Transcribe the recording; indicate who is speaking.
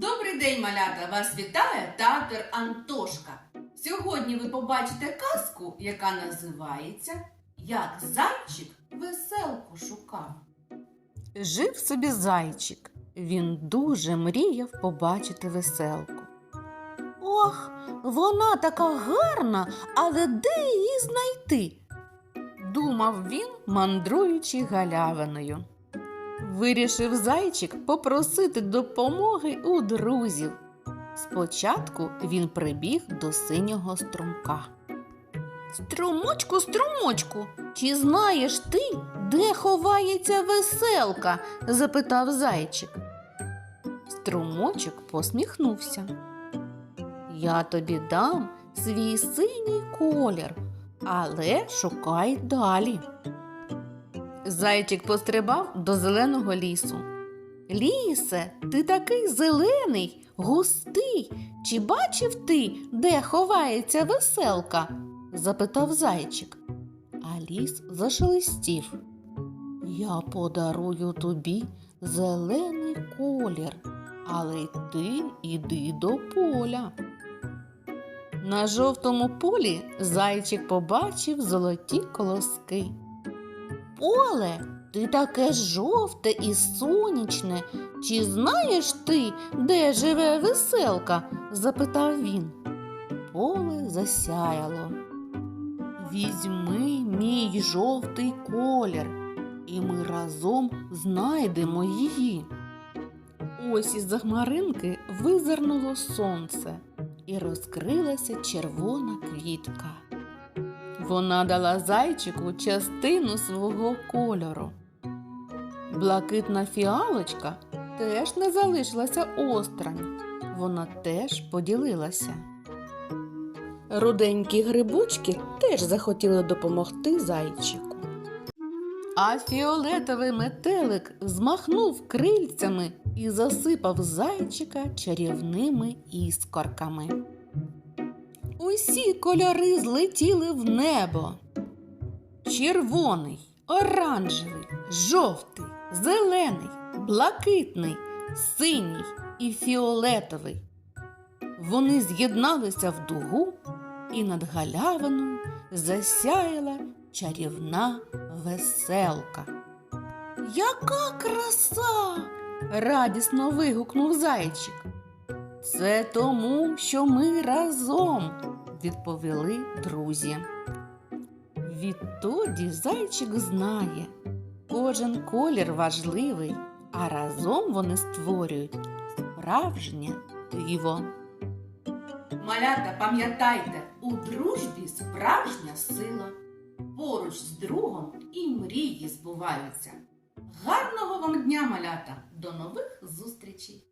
Speaker 1: Добрий день, малята! Вас вітає театр Антошка. Сьогодні ви побачите казку, яка називається Як зайчик веселку шукав.
Speaker 2: Жив собі зайчик. Він дуже мріяв побачити веселку. Ох, вона така гарна, але де її знайти? думав він, мандруючи галявиною. Вирішив зайчик попросити допомоги у друзів. Спочатку він прибіг до синього струмка. Струмочку, струмочку, чи знаєш ти, де ховається веселка? запитав зайчик. Струмочок посміхнувся. Я тобі дам свій синій колір, але шукай далі. Зайчик пострибав до зеленого лісу. Лісе, ти такий зелений, густий. Чи бачив ти, де ховається веселка? запитав зайчик. А ліс зашелестів. Я подарую тобі зелений колір, але ти іди до поля. На жовтому полі зайчик побачив золоті колоски. Поле, ти таке жовте і сонячне. Чи знаєш ти, де живе веселка? запитав він. Поле засяяло. Візьми мій жовтий колір, і ми разом знайдемо її. Ось із захмаринки визирнуло сонце і розкрилася червона квітка. Вона дала зайчику частину свого кольору. Блакитна фіалочка теж не залишилася осторонь. Вона теж поділилася. Руденькі грибочки теж захотіли допомогти зайчику. А фіолетовий метелик змахнув крильцями і засипав зайчика чарівними іскорками. Усі кольори злетіли в небо. Червоний, оранжевий, жовтий, зелений, блакитний, синій і фіолетовий. Вони з'єдналися в дугу, і над галявиною засяяла чарівна веселка. Яка краса! радісно вигукнув зайчик. Це тому, що ми разом, відповіли друзі. Відтоді зайчик знає, кожен колір важливий, а разом вони створюють справжнє диво.
Speaker 1: Малята, пам'ятайте, у дружбі справжня сила. Поруч з другом і мрії збуваються. Гарного вам дня, малята! До нових зустрічей!